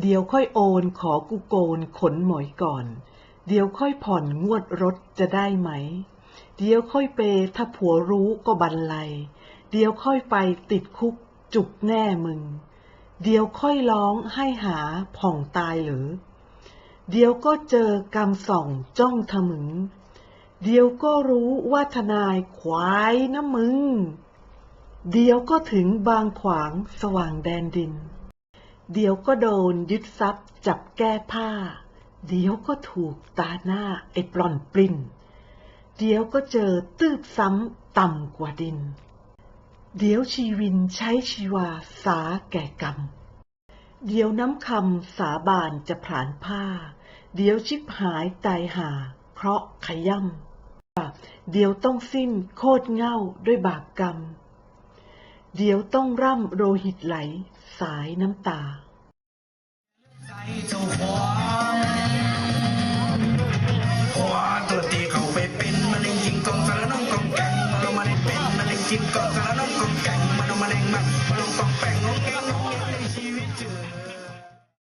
เดี๋ยวค่อยโอนขอกูโกนขนหมอยก่อน เดี๋ยวค่อยผ่อนงวดรถจะได้ไหม เดี๋ยวค่อยเปย์ถ้าผัวรู้ก็บันไล เดี๋ยวค่อยไปติดคุกจุกแน่มึง เดี๋ยวค่อยร้องให้หาผ่องตายหรือ เดี๋ยวก็เจอกำส่องจ้องทะมึง เดี๋ยวก็รู้ว่าทนายควายนะมึง เดี๋ยวก็ถึงบางขวางสว่างแดนดิน เดี๋ยวก็โดนยึดทรัพย์จับแก้ผ้า เดี๋ยวก็ถูกตาหน้าไอ้ปล้อนปลิ้น เดี๋ยวก็เจอตืบซ้ำต่ำกว่าดิน เดี๋ยวชีวินใช้ชีวาสาแก่กรรม เดี๋ยวน้ำคำสาบานจะผลานผ้า เดี๋ยวชิบหายตายหา เพราะขย่ำเดี๋ยวต้องสิ้นโคตรเง่าด้วยบาปกรรม เดี๋ยวต้องร่ำโรหิตไหล สายน้ำตาใจเจ้าของหัวตัวตีเขาไปเป็นมะเร็งกินกองสารน้องกองแกงมันมันเป็นมะเร็งกินกองสารน้องกองแกงมัน